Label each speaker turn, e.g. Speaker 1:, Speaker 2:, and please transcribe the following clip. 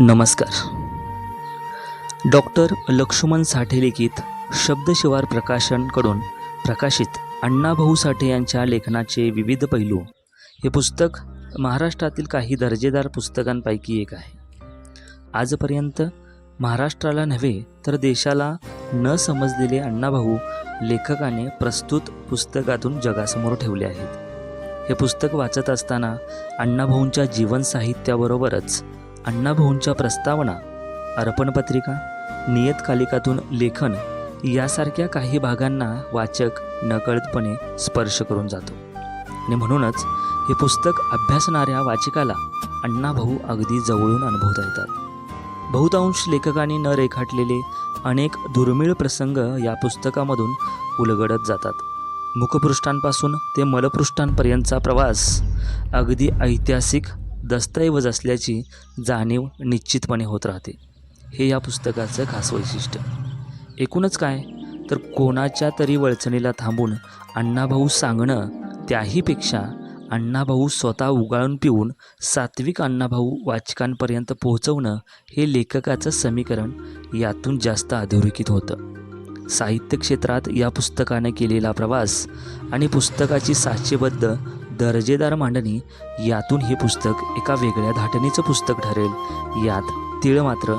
Speaker 1: नमस्कार. डॉक्टर लक्ष्मण साठे लिखित शब्दशिवार प्रकाशनकडून प्रकाशित अण्णाभाऊ साठे यांच्या लेखनाचे विविध पैलू. हे पुस्तक महाराष्ट्रातील काही दर्जेदार पुस्तकांपैकी एक आहे. आजपर्यंत महाराष्ट्राला नव्हे तर देशाला न समजलेले अण्णाभाऊ लेखकाने प्रस्तुत पुस्तकातून जगासमोर ठेवले आहेत. हे पुस्तक वाचत असताना अण्णाभाऊंच्या जीवन साहित्याबरोबरच अण्णाभाऊंच्या प्रस्तावना अर्पणपत्रिका नियतकालिकातून लेखन यासारख्या काही भागांना वाचक नकळतपणे स्पर्श करून जातो. आणि म्हणूनच हे पुस्तक अभ्यासणाऱ्या वाचकाला अण्णाभाऊ अगदी जवळून अनुभवता येतात. बहुतांश लेखकांनी न रेखाटलेले अनेक दुर्मिळ प्रसंग या पुस्तकामधून उलगडत जातात. मुखपृष्ठांपासून ते मलपृष्ठांपर्यंतचा प्रवास अगदी ऐतिहासिक दस्तऐवज असल्याची जाणीव निश्चितपणे होत राहते. हे या पुस्तकाचं खास वैशिष्ट्य. एकूणच काय? तर कोणाच्या तरी वळचणीला थांबून अण्णाभाऊ सांगणं त्याहीपेक्षा अण्णाभाऊ स्वतः उगाळून पिऊन सात्विक अण्णाभाऊ वाचकांपर्यंत पोहोचवणं हे लेखकाचं समीकरण यातून जास्त अधोरेखित होतं. साहित्य क्षेत्रात या पुस्तकानं केलेला प्रवास आणि पुस्तकाची साचेबद्ध दर्जेदार मांडणी यातून हे पुस्तक एका वेगळ्या धाटणीचं पुस्तक ठरेल. यात तीळ मात्र